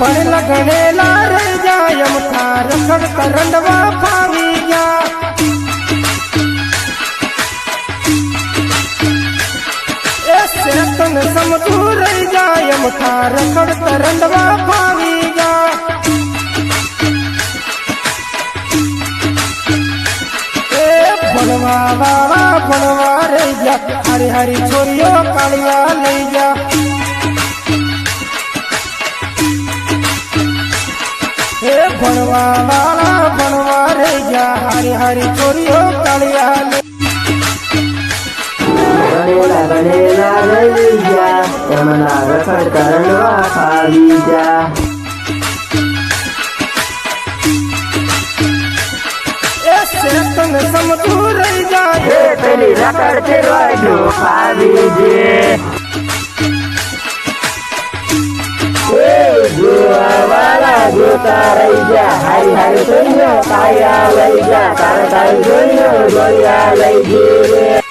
ભણેલા ગણેલા રહી જાય એમ થાર રખડ કરંડવા ફાવી ગયા. એ શેતન સમજુ રહી જાય એમ થાર રખડ કરંડવા ફાવી ગયા. એ ભણવા વાળા ભણવા રહી ગયા. હરી હરી છોરીઓ કાળિયા લઈ ગયા. ભણવા વાળા ભણવા રે ગયા. હારી હારી છોરીઓ કાળિયા લઈ ગણેલા ગણેલા રહી ગયા. એમના રખડ કરવા ફાવી જા એ રહી જાય. પેલી રખડ ફેરવા જો ફાવી જે વાળા જોતા રહી જા હારી હારી જોઈઓ કાયા લઈ જા